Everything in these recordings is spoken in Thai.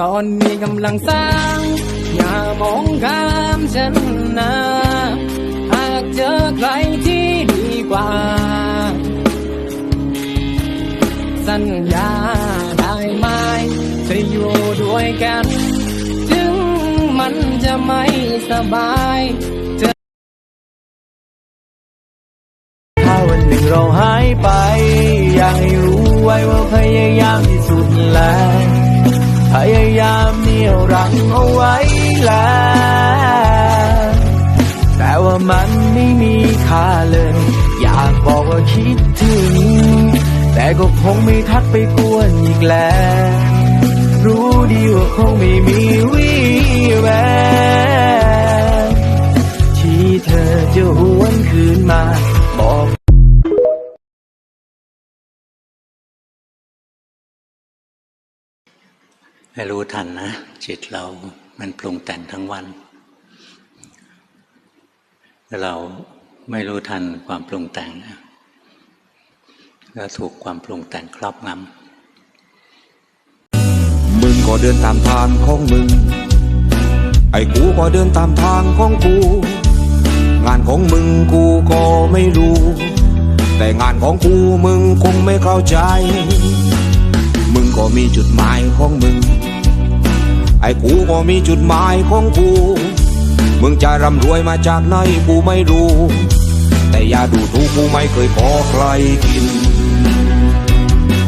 ตอนนี้กำลังสร้าง อย่ามองข้ามฉันนะหากเจอใครที่ดีกว่า สัญญาได้ไหมจะอยู่ด้วยกัน ถึงมันจะไม่สบายจะถ้าวันหนึ่งเราหายไป อยากให้รู้ไว้ว่าพยายามที่สุดแล้ว พยายามเหนี่ยวรั้งเอาไว้แล้วแต่ว่ามันไม่มีค่าเลย อยากบอกว่าคิดถึง แต่ก็คงไม่ทักไปกวนอีกแล้ว รู้ดีว่าคงไม่มีวี่แววที่เธอจะหวนคืนมาบอก ให้รู้ทันนะ จิตเรามันปรุงแต่งทั้งวัน เราไม่รู้ทันความปรุงแต่งก็ถูกความปรุงแต่งครอบงำมึงก็เดินตามทางของมึง ไอ้กูก็เดินตามทางของกู งานของมึงกูก็ไม่รู้ แต่งานของกูมึงคงไม่เข้าใจ มึงก็มีจุดหมายของมึง อ้กูก็มีจุดหมายของกูมึงจะร่ำรวยมาจากไหนกูไม่รู้ แต่อย่าดูถูกกูไม่เคยขอใครกิน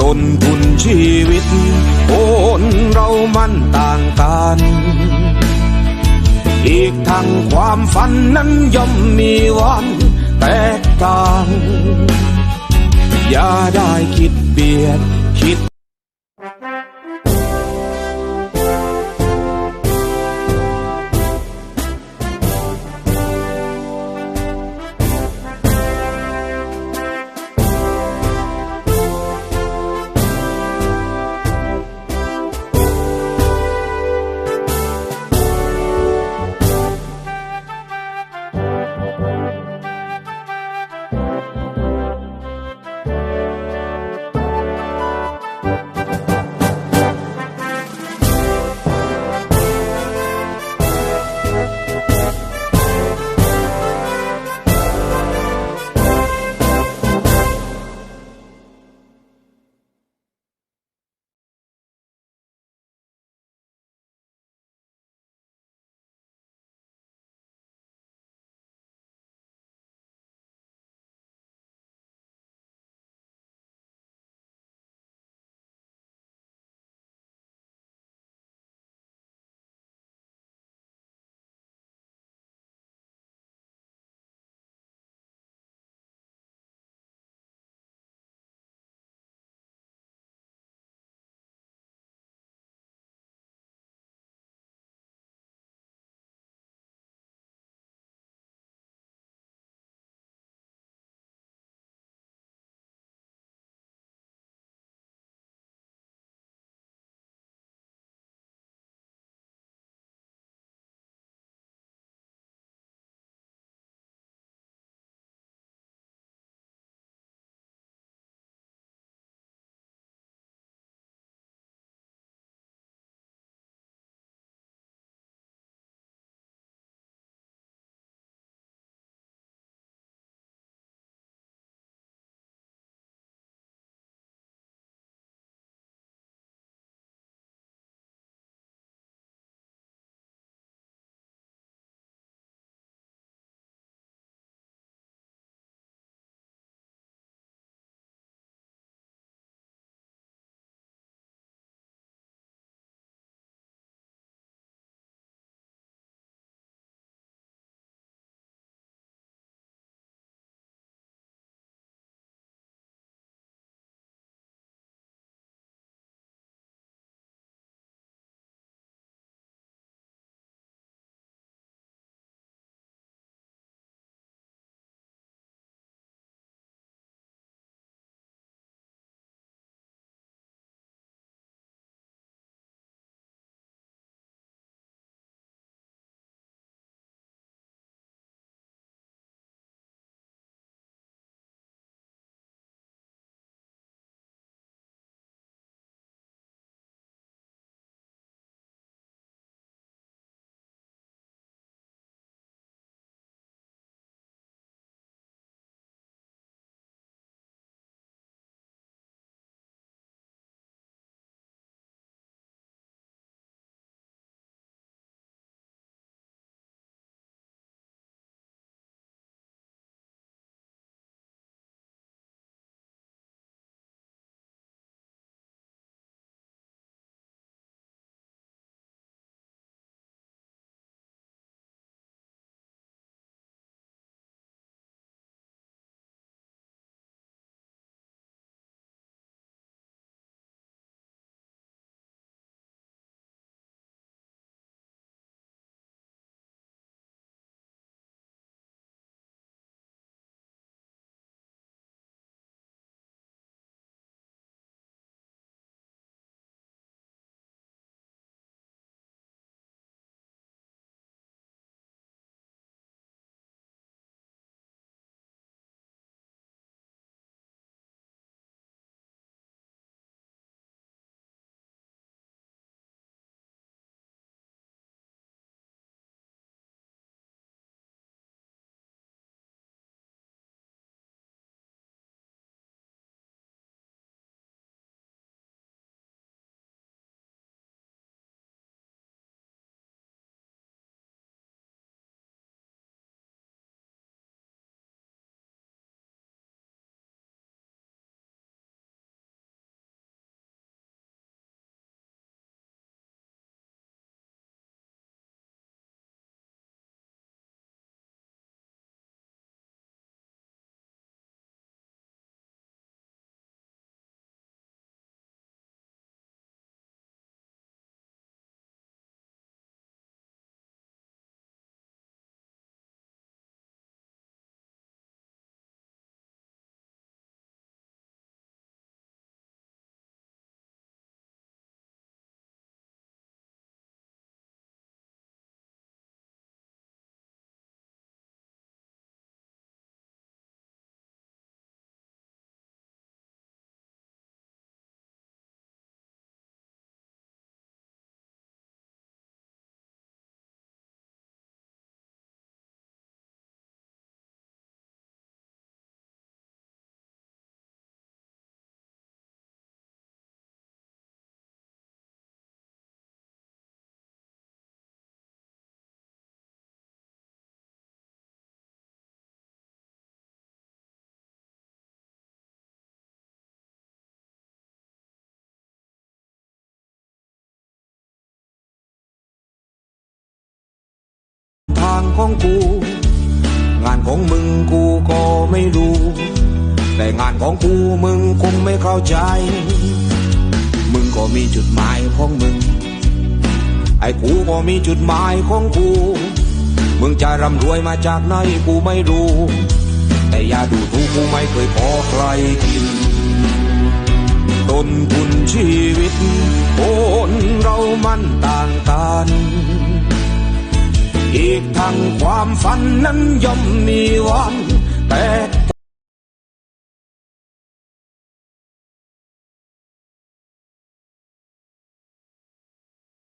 ต้นทุนชีวิตคนเรามันต่างกัน อีกทั้งความฝันนั้นย่อมมีวันแตกต่าง อย่าได้คิดเบียดคิด ของกู งานของมึงกูก็ไม่รู้ แต่งานของกูมึงคงไม่เข้าใจ มึงก็มีจุดหมายของมึง ไอ้กูก็มีจุดหมายของกู มึงจะร่ำรวยมาจากไหนกูไม่รู้ แต่อย่าดูถูกกูไม่เคยขอใครกินต้นทุนชีวิตคนเรามันต่างกัน อีกทั้งความฝันนั้นย่อมมีวันแตก